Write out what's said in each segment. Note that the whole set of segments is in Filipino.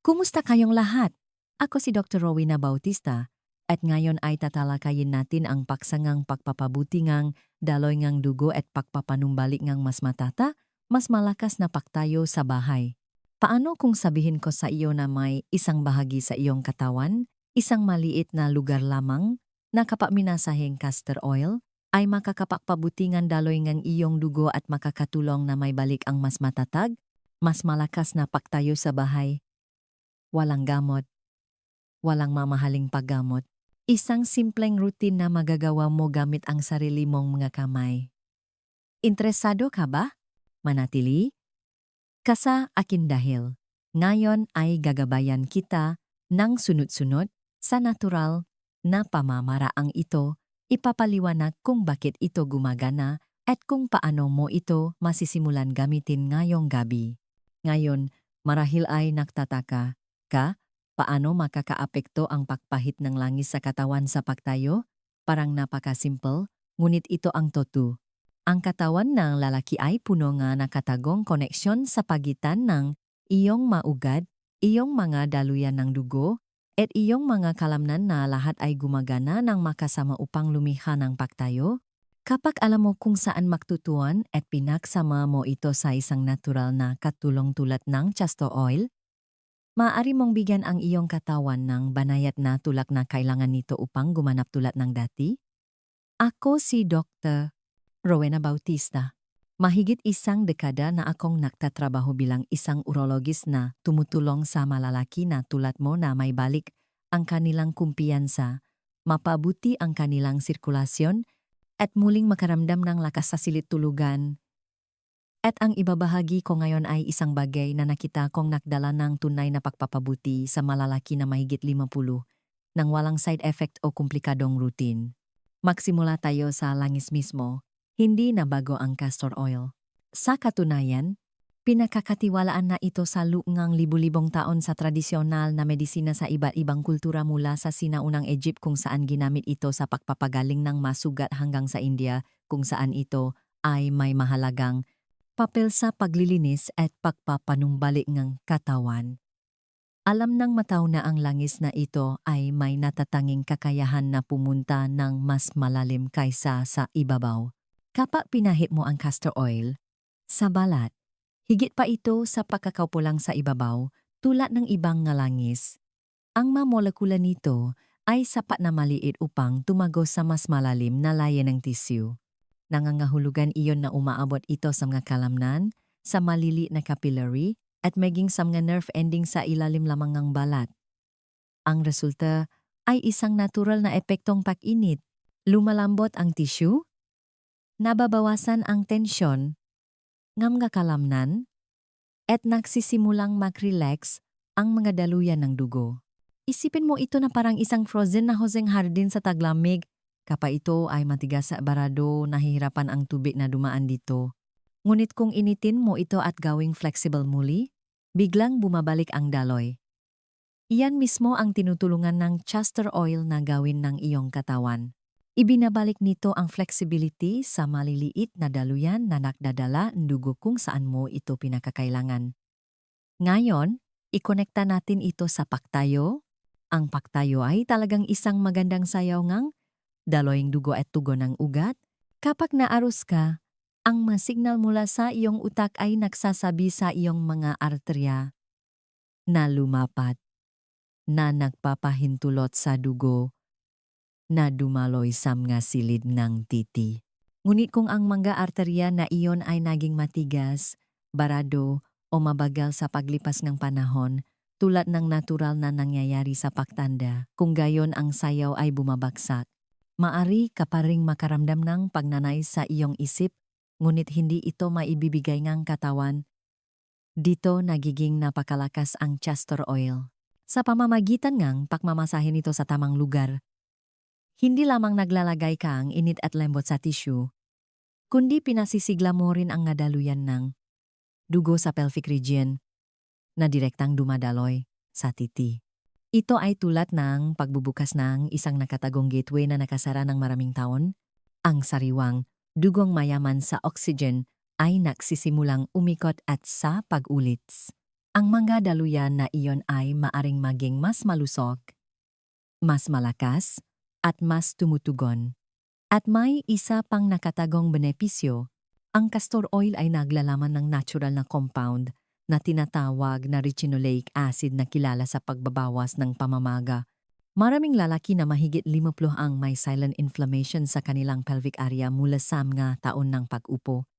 Kumusta kayong lahat? Ako si Dr. Rowena Bautista at ngayon ay tatalakayin natin ang paksangang pagpapabuti ngang daloy ngang dugo at pagpapanumbalik ngang mas matata, mas malakas na paktayo sa bahay. Paano kung sabihin ko sa iyo na may isang bahagi sa iyong katawan, isang maliit na lugar lamang na kapag minasahing castor oil, ay makakapakpabuti ngang daloy ngang iyong dugo at makakatulong na may balik ang mas matatag, mas malakas na paktayo sa bahay. Walang gamot. Walang mamahaling paggamot. Isang simpleng routine na magagawa mo gamit ang sarili mong mga kamay. Interesado ka ba? Manatili? Kasa akin dahil. Ngayon ay gagabayan kita ng sunod-sunod sa natural na pamamaraang ito, ipapaliwanag kung bakit ito gumagana at kung paano mo ito masisimulan gamitin ngayong gabi. Ngayon, marahil ay nagtataka ka, paano makakaapekto ang pagpahit ng langis sa katawan sa pagtayo? Parang napaka-simple, ngunit ito ang totu. Ang katawan ng lalaki ay puno nga nakatagong koneksyon sa pagitan ng iyong maugad, iyong mga daluyan ng dugo, at iyong mga kalamnan na lahat ay gumagana ng makasama upang lumiha ng pagtayo. Kapag alam mo kung saan magtutuan at pinaksama mo ito sa isang natural na katulong tulad ng chasto oil, maaari mong bigyan ang iyong katawan ng banayat na tulak na kailangan nito upang gumanap tulad ng dati. Ako si Dr. Rowena Bautista. Mahigit isang dekada na akong nagtatrabaho bilang isang urologist na tumutulong sa malalaki na tulad mo na may balik ang kanilang kumpiyansa, mapabuti ang kanilang sirkulasyon, at muling makaramdam ng lakas sa silid tulugan. At ang ibabahagi ko ngayon ay isang bagay na nakita kong nakdala ng tunay na pagpapabuti sa malalaki na mahigit 50 nang walang side effect o komplikadong routine. Magsimula tayo sa langis mismo, hindi na bago ang castor oil. Sa katunayan, pinakakatiwalaan na ito sa luungang libu-libong taon sa tradisyonal na medisina sa iba't ibang kultura mula sa sinaunang Egypt kung saan ginamit ito sa pagpapagaling ng masugat hanggang sa India kung saan ito ay may mahalagang papel sa paglilinis at pagpapanumbalik ng katawan. Alam ng mataw na ang langis na ito ay may natatanging kakayahan na pumunta ng mas malalim kaysa sa ibabaw. Kapag pinahit mo ang castor oil sa balat, higit pa ito sa pagkakaupo sa ibabaw tulad ng ibang nga langis. Ang mga molekula nito ay sapat na maliit upang tumago sa mas malalim na layan ng tissue. Nangangahulugan iyon na umaabot ito sa mga kalamnan, sa malili na capillary, at maging sa mga nerve ending sa ilalim lamang ng balat. Ang resulta ay isang natural na epektong pag-init. Lumalambot ang tissue, nababawasan ang tensyon, ngam nga kalamnan, at nagsisimulang mag-relax ang mga daluyan ng dugo. Isipin mo ito na parang isang frozen na hoseng hardin sa taglamig, kapa ito ay matigas sa barado, nahihirapan ang tubig na dumaan dito. Ngunit kung initin mo ito at gawing flexible muli, biglang bumabalik ang daloy. Iyan mismo ang tinutulungan ng castor oil na gawin ng iyong katawan. Ibinabalik nito ang flexibility sa maliliit na daluyan na nakdadala ng dugo kung saan mo ito pinakakailangan. Ngayon, ikonekta natin ito sa paktayo. Ang paktayo ay talagang isang magandang sayaw ngang daloying dugo at tugo ng ugat. Kapag naaros ka, ang masignal mula sa iyong utak ay nagsasabi sa iyong mga arterya na lumapat, na nagpapahintulot sa dugo na dumaloy sa mga silid ng titi. Ngunit kung ang mga arterya na iyon ay naging matigas, barado o mabagal sa paglipas ng panahon, tulad ng natural na nangyayari sa pagtanda, kung gayon ang sayaw ay bumabagsak, maari ka pa ring makaramdam ng pagnanay sa iyong isip, ngunit hindi ito maibibigay ng katawan. Dito nagiging napakalakas ang castor oil. Sa pamamagitan ng pagmamasahin ito sa tamang lugar, hindi lamang naglalagay ka ang init at lembot sa tissue, kundi pinasisigla mo rin ang nadaluyan ng dugo sa pelvic region na direktang dumadaloy sa titi. Ito ay tulad ng pagbubukas ng isang nakatagong gateway na nakasara ng maraming taon. Ang sariwang dugong mayaman sa oxygen ay nagsisimulang umikot at sa pag-ulits. ang mga daluyan na iyon ay maaring maging mas malusog, mas malakas, at mas tumutugon. At may isa pang nakatagong benepisyo, ang castor oil ay naglalaman ng natural na compound na tinatawag na ricinoleic acid na kilala sa pagbabawas ng pamamaga. Maraming lalaki na mahigit 50 ang may silent inflammation sa kanilang pelvic area mula sa mga taon ng pag-upo.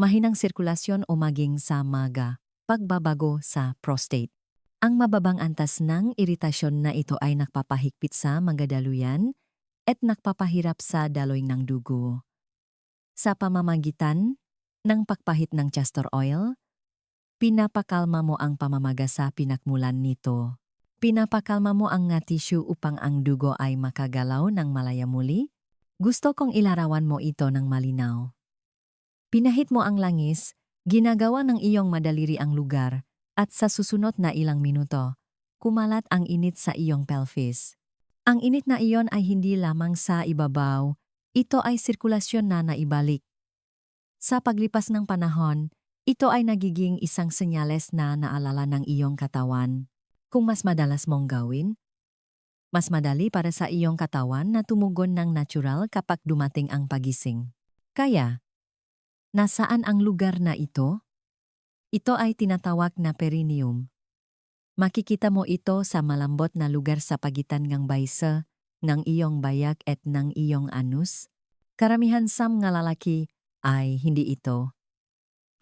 Mahinang sirkulasyon o maging sa maga, pagbabago sa prostate. Ang mababang antas ng iritasyon na ito ay nakpapahigpit sa mga daluyan at nakpapahirap sa daloy ng dugo. Sa pamamagitan ng pagpahit ng castor oil, pinapakalma mo ang pamamaga sa pinakmulan nito. Pinapakalma mo ang nga tissue upang ang dugo ay makagalaw ng malaya muli. Gusto kong ilarawan mo ito ng malinaw. Pinahit mo ang langis, ginagawa ng iyong madaliri ang lugar, at sa susunod na ilang minuto, kumalat ang init sa iyong pelvis. Ang init na iyon ay hindi lamang sa ibabaw, ito ay sirkulasyon na naibalik. Sa paglipas ng panahon, ito ay nagiging isang senyales na naalala ng iyong katawan. Kung mas madalas mong gawin, mas madali para sa iyong katawan na tumugon ng natural kapag dumating ang pagising. Kaya, nasaan ang lugar na ito? Ito ay tinatawag na perineum. Makikita mo ito sa malambot na lugar sa pagitan ng baysa, ng iyong bayak at ng iyong anus. Karamihan sa mga lalaki ay hindi ito.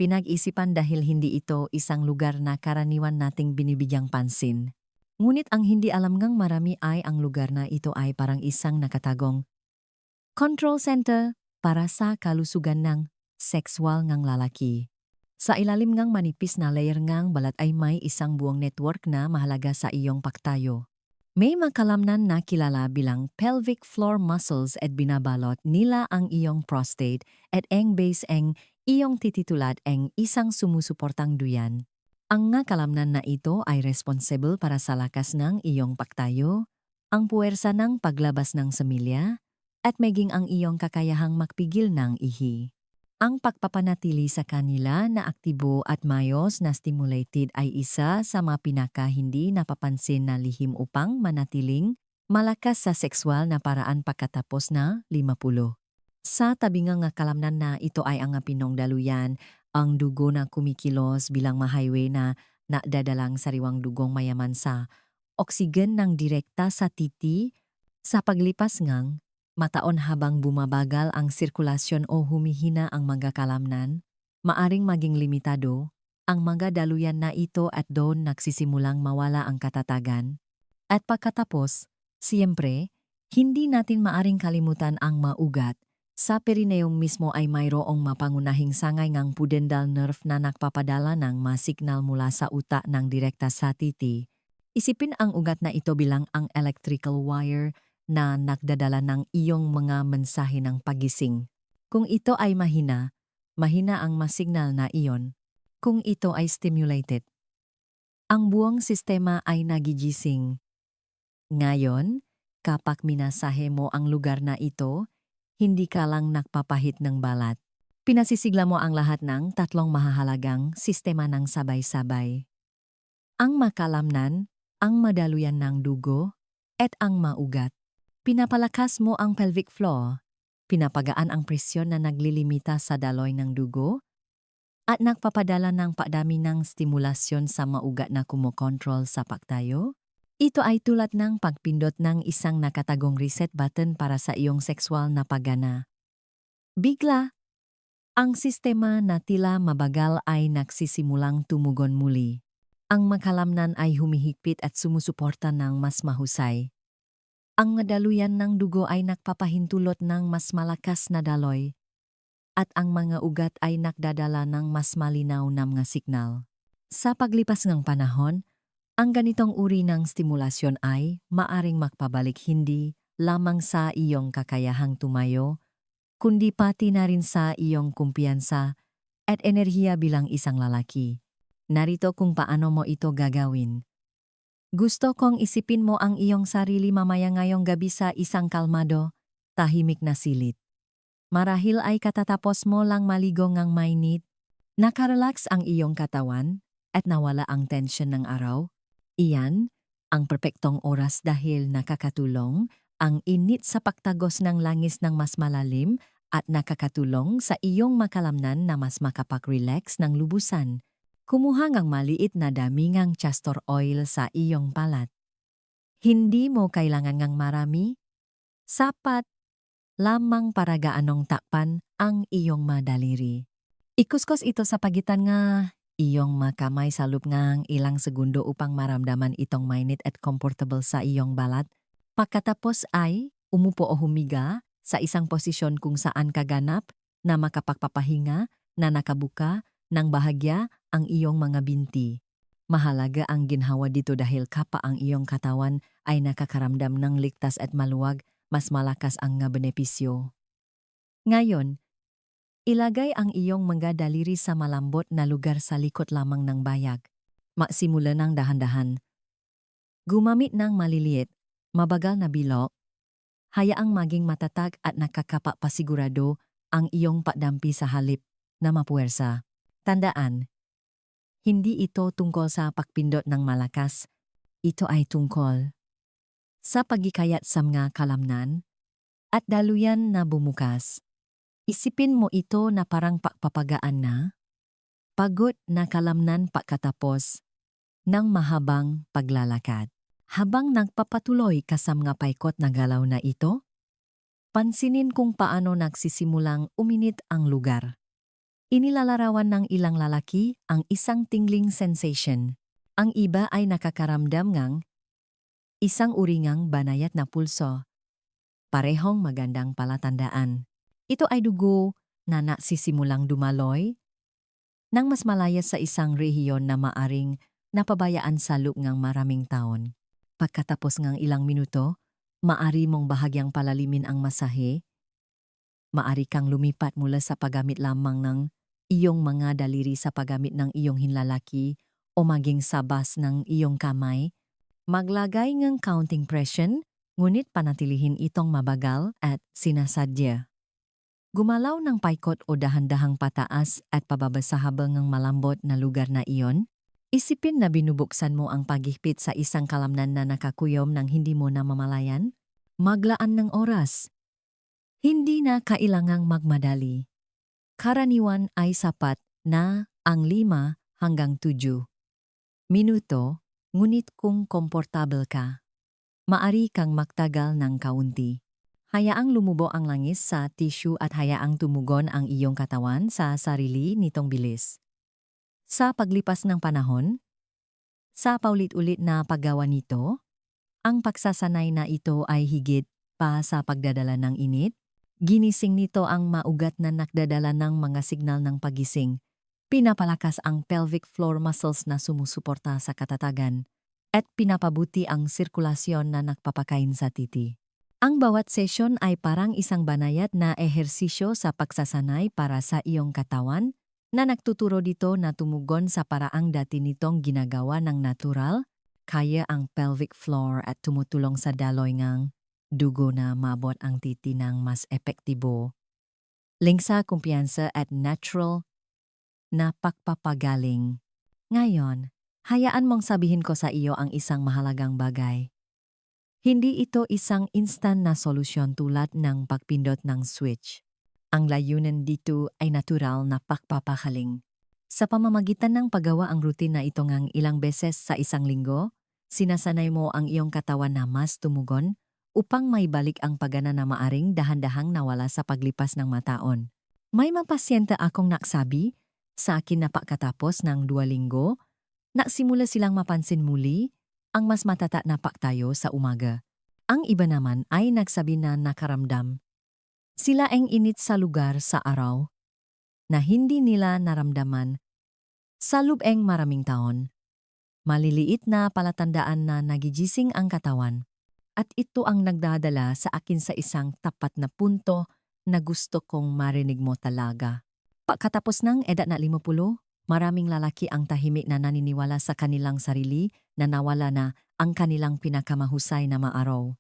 Pinag-isipan dahil hindi ito isang lugar na karaniwan nating binibigyang pansin. Ngunit ang hindi alam ngang marami ay ang lugar na ito ay parang isang nakatagong control center para sa kalusugan ng sexual ngang lalaki. Sa ilalim ngang manipis na layer ngang balat ay may isang buong network na mahalaga sa iyong paktayo. May makalamnan na kilala bilang pelvic floor muscles at binabalot nila ang iyong prostate at ang base ang iyong tititulat ang isang sumusuportang duyan. Ang nga kalamnan na ito ay responsible para sa lakas ng iyong paktayo, ang puwersa ng paglabas ng semilya, at maging ang iyong kakayahang magpigil ng ihi. Ang pagpapanatili sa kanila na aktibo at mayos na stimulated ay isa sa mga pinaka hindi napapansin na lihim upang manatiling malakas sa sexual na paraan pagkatapos na 50. Sa tabi nga nga kalamnan na ito ay ang pinong daluyan, ang dugo na kumikilos bilang ma-highway na nadadalang sariwang dugong mayaman sa oksigen ng direkta sa titi sa paglipas ngang mataon habang bumabagal ang sirkulasyon o humihina ang mga kalamnan, maaring maging limitado ang mga daluyan na ito at doon nagsisimulang mawala ang katatagan. At pagkatapos, siyempre, hindi natin maaring kalimutan ang maugat. Sa perineum mismo ay mayroong mapangunahing sangay ngang pudendal nerve na nagpapadala ng masignal mula sa utak ng direkta sa titi. Isipin ang ugat na ito bilang ang electrical wire na nagdadala ng iyong mga mensahe ng pagising. Kung ito ay mahina, mahina ang masignal na iyon. Kung ito ay stimulated, ang buong sistema ay nagigising. Ngayon, kapag minasahe mo ang lugar na ito, hindi ka lang nagpapahit ng balat. Pinasisigla mo ang lahat ng tatlong mahahalagang sistema ng sabay-sabay. Ang makalamnan, ang madaluyan ng dugo, at ang maugat. Pinapalakas mo ang pelvic floor, pinapagaan ang presyon na naglilimita sa daloy ng dugo, at nagpapadala ng padami ng stimulasyon sa maugat na kumokontrol sa pagtayo. Ito ay tulad ng pagpindot ng isang nakatagong reset button para sa iyong sexual na pagana. Bigla, ang sistema na tila mabagal ay nagsisimulang tumugon muli. Ang makalamnan ay humihigpit at sumusuporta ng mas mahusay. Ang daluyan ng dugo ay nagpapahintulot ng mas malakas na daloy, at ang mga ugat ay nakdadala ng mas malinaw na mga signal. Sa paglipas ng panahon, ang ganitong uri ng stimulasyon ay maaring magpabalik hindi lamang sa iyong kakayahang tumayo, kundi pati na rin sa iyong kumpiyansa at enerhiya bilang isang lalaki. Narito kung paano mo ito gagawin. Gusto kong isipin mo ang iyong sarili mamaya ngayong gabi sa isang kalmado, tahimik na silit. Marahil ay katatapos mo lang maligo ngang mainit, nakarelax ang iyong katawan, at nawala ang tensyon ng araw. Iyan, ang perpektong oras dahil nakakatulong ang init sa pagtagos ng langis ng mas malalim at nakakatulong sa iyong makalamnan na mas makapag-relax ng lubusan. Kumuha ng maliit na damingang castor oil sa iyong palat. Hindi mo kailangan ng marami. Sapat lamang para gaanong takpan ang iyong madaliri. Ikuskos ito sa pagitan nga iyong makamay sa loob ng ilang segundo upang maramdaman itong mainit at comfortable sa iyong balat. Pagkatapos ay umupo o humiga sa isang posisyon kung saan kaganap na makapagpapahinga na nakabuka ng bahagya ang iyong mga binti. Mahalaga ang ginhawa dito dahil kapa ang iyong katawan ay nakakaramdam ng ligtas at maluwag, mas malakas ang nga benepisyo. Ngayon, ilagay ang iyong mga daliri sa malambot na lugar sa likod lamang ng bayag. Maksimula ng dahan-dahan. Gumamit ng maliliit, mabagal na bilok, hayaang maging matatag at nakakapa pasigurado ang iyong padampi sa halip na mapuwersa. Tandaan, hindi ito tungkol sa pagpindot ng malakas, ito ay tungkol sa pagikayat sa mga kalamnan at daluyan na bumukas. Isipin mo ito na parang pagpapagaan na, pagod na kalamnan pagkatapos ng mahabang paglalakad. Habang nagpapatuloy ka sa mga paikot na galaw na ito, pansinin kung paano nagsisimulang uminit ang lugar. Inilalarawan ng ilang lalaki ang isang tingling sensation. Ang iba ay nakakaramdam ng isang uringang banayat na pulso. Parehong magandang palatandaan. Ito ay dugo na nagsisimulang dumaloy nang mas malaya sa isang rehiyon na maaring napabayaan sa loob ng maraming taon. Pagkatapos ng ilang minuto, maari mong bahagyang palalimin ang masahe. Maari kang lumipat mula sa paggamit lamang ng iyong mga daliri sa paggamit ng iyong hinlalaki o maging sabas ng iyong kamay. Maglagay ng counting pression, ngunit panatilihin itong mabagal at sinasadya. Gumalaw ng paikot o dahan-dahang pataas at pababa sa habang ng malambot na lugar na iyon, Isipin na binubuksan mo ang paghihpit sa isang kalamnan na nakakuyom ng hindi mo na mamalayan? Maglaan ng oras. Hindi na kailangang magmadali. Karaniwan ay sapat na ang lima hanggang tuju. Minuto, ngunit kung komportable ka, maari kang magtagal ng kaunti. Hayaang lumubo ang langis sa tissue at hayaang tumugon ang iyong katawan sa sarili nitong bilis. Sa paglipas ng panahon, sa paulit-ulit na paggawa nito, ang pagsasanay na ito ay higit pa sa pagdadala ng init, ginising nito ang maugat na nakdadala ng mga signal ng pagising, pinapalakas ang pelvic floor muscles na sumusuporta sa katatagan, at pinapabuti ang sirkulasyon na nagpapakain sa titi. Ang bawat sesyon ay parang isang banayat na ehersisyo sa pagsasanay para sa iyong katawan, na nagtuturo dito na tumugon sa paraang dati nitong ginagawa ng natural, kaya ang pelvic floor at tumutulong sa daloy ngang dugo na mabot ang titi ng mas epektibo. Link sa kumpiyansa at natural na pagpapagaling. Ngayon, hayaan mong sabihin ko sa iyo ang isang mahalagang bagay. Hindi ito isang instant na solusyon tulad ng pagpindot ng switch. Ang layunan dito ay natural na pagpapakaling. Sa pamamagitan ng paggawa ang routine na ito ngang ilang beses sa isang linggo, sinasanay mo ang iyong katawan na mas tumugon upang may balik ang pagana na maaring dahan-dahang nawala sa paglipas ng mataon. May mga pasyente akong naksabi sa akin na pagkatapos ng dua linggo, naksimula silang mapansin muli ang mas matata na paktayo sa umaga. Ang iba naman ay nagsabi na nakaramdam sila ang init sa lugar sa araw na hindi nila naramdaman sa lubeng maraming taon. Maliliit na palatandaan na nagigising ang katawan at ito ang nagdadala sa akin sa isang tapat na punto na gusto kong marinig mo talaga. Pagkatapos ng edad na 50, maraming lalaki ang tahimik na naniniwala sa kanilang sarili na nawala na ang kanilang pinakamahusay na maaraw.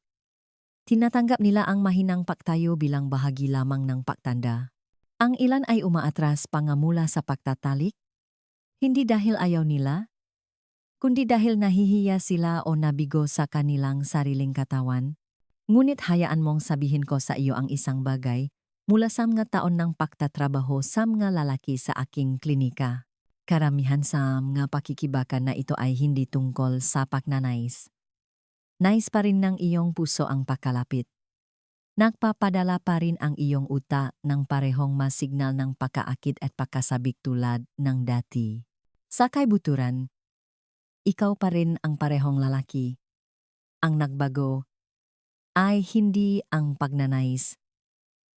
Tinatanggap nila ang mahinang pagtayo bilang bahagi lamang ng pagtanda. Ang ilan ay umaatras pangamula sa pagtatalik, Hindi dahil ayaw nila, kundi dahil nahihiya sila o nabigo sa kanilang sariling katawan. Ngunit hayaan mong sabihin ko sa iyo ang isang bagay, mula sa mga taon ng pagtatrabaho sa mga lalaki sa aking klinika. Karamihan sa mga pakikibakan na ito ay hindi tungkol sa pagnanais. Nais pa rin ng iyong puso ang pakalapit. Nagpapadala pa rin ang iyong uta ng parehong masignal ng pakaakit at pakasabik tulad ng dati. Sa kaibuturan, ikaw pa rin ang parehong lalaki. Ang nagbago ay hindi ang pagnanais,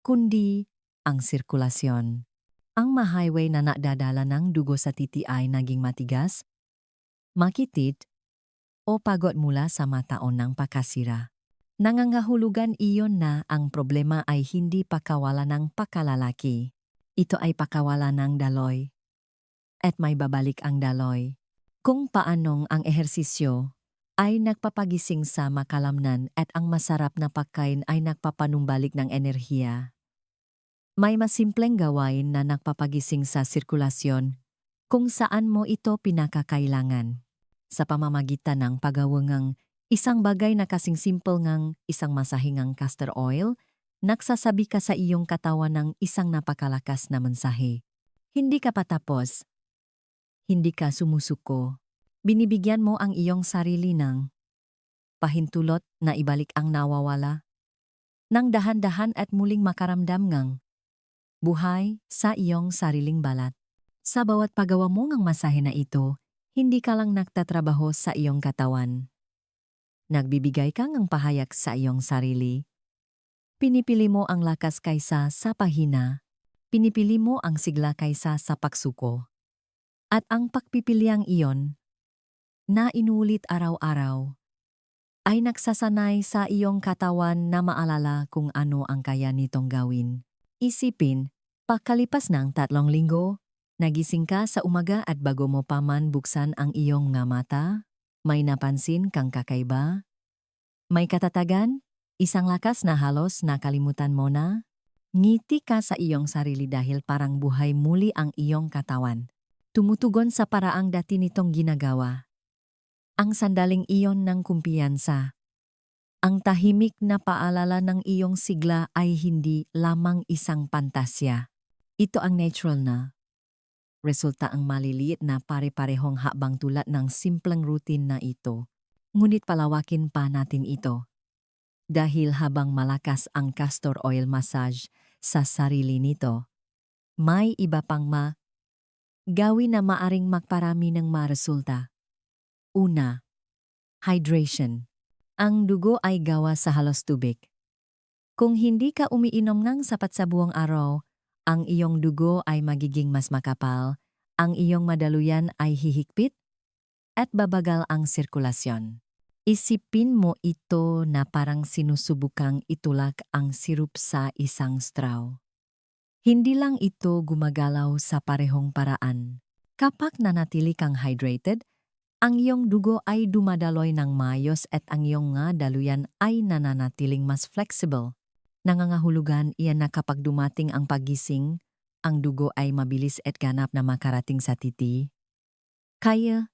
kundi ang sirkulasyon. Ang ma-highway na nadadala ng dugo sa titi ay naging matigas, makitid, o pagod mula sa mataon ng pakasira. Nangangahulugan iyon na ang problema ay hindi pakawala ng pakalalaki. Ito ay pakawala ng daloy. At may babalik ang daloy. Kung paanong ang ehersisyo ay nagpapagising sa makalamnan at ang masarap na pagkain ay nagpapanumbalik ng enerhiya. May masimpleng gawain na nagpapagising sa sirkulasyon kung saan mo ito pinakakailangan. Sa pamamagitan ng pagawangang isang bagay na kasing simple ngang isang masahingang castor oil, nagsasabi ka sa iyong katawan ng isang napakalakas na mensahe. Hindi ka patapos. Hindi ka sumusuko binibigyan mo ang iyong sarili ng pahintulot na ibalik ang nawawala, nang dahan-dahan at muling makaramdam ngang buhay sa iyong sariling balat. Sa bawat pagawa mo ng masahe na ito, hindi ka lang nagtatrabaho sa iyong katawan. Nagbibigay ka ng pahayag sa iyong sarili. Pinipili mo ang lakas kaysa sa pahina. Pinipili mo ang sigla kaysa sa pagsuko. At ang pagpipiliang iyon na inulit araw-araw ay nagsasanay sa iyong katawan na maalala kung ano ang kaya nitong gawin. Isipin, pakalipas ng tatlong linggo, nagising ka sa umaga at bago mo pa man buksan ang iyong nga mata, may napansin kang kakaiba? May katatagan? Isang lakas na halos nakalimutan mo na? Ngiti ka sa iyong sarili dahil parang buhay muli ang iyong katawan. Tumutugon sa paraang dati nitong ginagawa ang sandaling iyon ng kumpiyansa. Ang tahimik na paalala ng iyong sigla ay hindi lamang isang pantasya. Ito ang natural na. Resulta ang maliliit na pare-parehong habang tulad ng simpleng routine na ito. Ngunit palawakin pa natin ito. Dahil habang malakas ang castor oil massage sa sarili nito, may iba pang ma gawin na maaring magparami ng maresulta. Una, hydration. Ang dugo ay gawa sa halos tubig. Kung hindi ka umiinom ng sapat sa buong araw, ang iyong dugo ay magiging mas makapal, ang iyong madaluyan ay hihigpit, at babagal ang sirkulasyon. Isipin mo ito na parang sinusubukang itulak ang sirup sa isang straw. Hindi lang ito gumagalaw sa parehong paraan. Kapag nanatili kang hydrated, ang iyong dugo ay dumadaloy ng mayos at ang iyong nga daluyan ay nananatiling mas flexible. Nangangahulugan iyan na kapag dumating ang pagising, ang dugo ay mabilis at ganap na makarating sa titi. Kaya,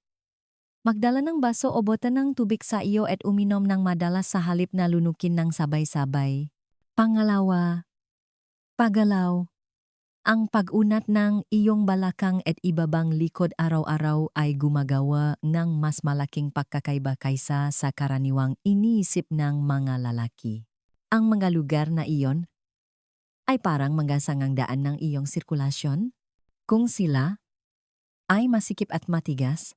magdala ng baso o bota ng tubig sa iyo at uminom ng madalas sa halip na lunukin ng sabay-sabay. Pangalawa, pagalaw. Ang pag-unat ng iyong balakang at ibabang likod araw-araw ay gumagawa ng mas malaking pagkakaiba kaysa sa karaniwang iniisip ng mga lalaki. Ang mga lugar na iyon ay parang mga sangang daan ng iyong sirkulasyon. Kung sila ay masikip at matigas,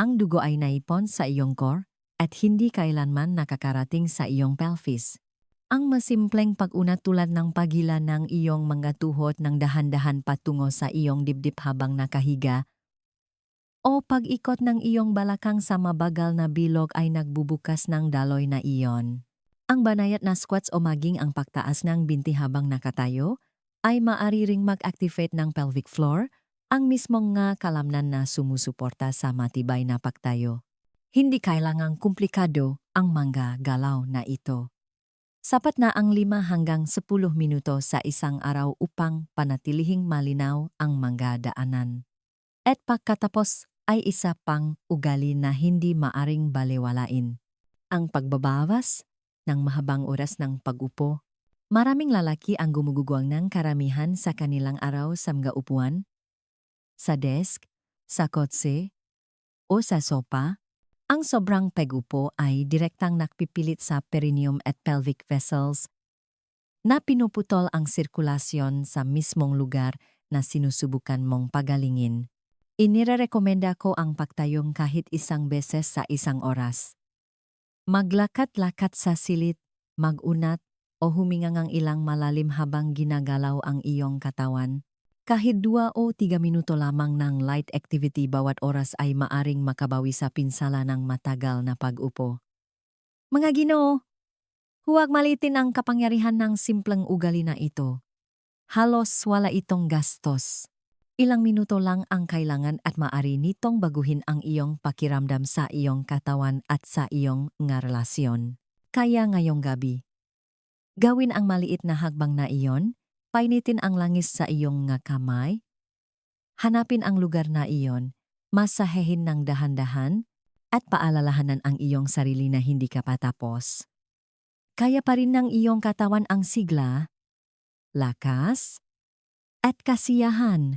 ang dugo ay naipon sa iyong core at hindi kailanman nakakarating sa iyong pelvis. Ang masimpleng pag-unat tulad ng pagila ng iyong mga tuhod ng dahan-dahan patungo sa iyong dibdib habang nakahiga o pag-ikot ng iyong balakang sa mabagal na bilog ay nagbubukas ng daloy na iyon. Ang banayat na squats o maging ang pagtaas ng binti habang nakatayo ay maari ring mag-activate ng pelvic floor, ang mismong nga kalamnan na sumusuporta sa matibay na pagtayo. Hindi kailangang komplikado ang mga galaw na ito. Sapat na ang 5 hanggang 10 minuto sa isang araw upang panatilihing malinaw ang mga daanan. At pagkatapos ay isa pang ugali na hindi maaring baliwalain. Ang pagbabawas ng mahabang oras ng pag-upo. Maraming lalaki ang gumugugwang ng karamihan sa kanilang araw sa mga upuan, sa desk, sa kotse, o sa sopa. Ang sobrang pag-upo ay direktang nakpipilit sa perineum at pelvic vessels na pinuputol ang sirkulasyon sa mismong lugar na sinusubukan mong pagalingin. Inirerekomenda ko ang pagtayong kahit isang beses sa isang oras. Maglakat-lakat sa silid, magunat, o huminga ng ilang malalim habang ginagalaw ang iyong katawan. Kahit dua o tiga minuto lamang ng light activity bawat oras ay maaring makabawi sa pinsala ng matagal na pag-upo. Mga ginoo, huwag malitin ang kapangyarihan ng simpleng ugali na ito. Halos wala itong gastos. Ilang minuto lang ang kailangan at maari nitong baguhin ang iyong pakiramdam sa iyong katawan at sa iyong nga relasyon. Kaya ngayong gabi, gawin ang maliit na hagbang na iyon, painitin ang langis sa iyong nga kamay, hanapin ang lugar na iyon, masahehin ng dahan-dahan, at paalalahanan ang iyong sarili na hindi ka patapos. Kaya pa rin ng iyong katawan ang sigla, lakas, at kasiyahan.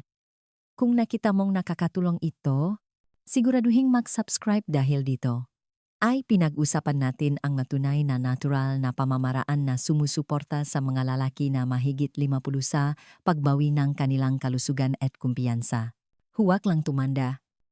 Kung nakita mong nakakatulong ito, siguraduhing mag-subscribe dahil dito ay pinag-usapan natin ang matunay na natural na pamamaraan na sumusuporta sa mga lalaki na mahigit 50 sa pagbawi ng kanilang kalusugan at kumpiyansa. Huwag lang tumanda.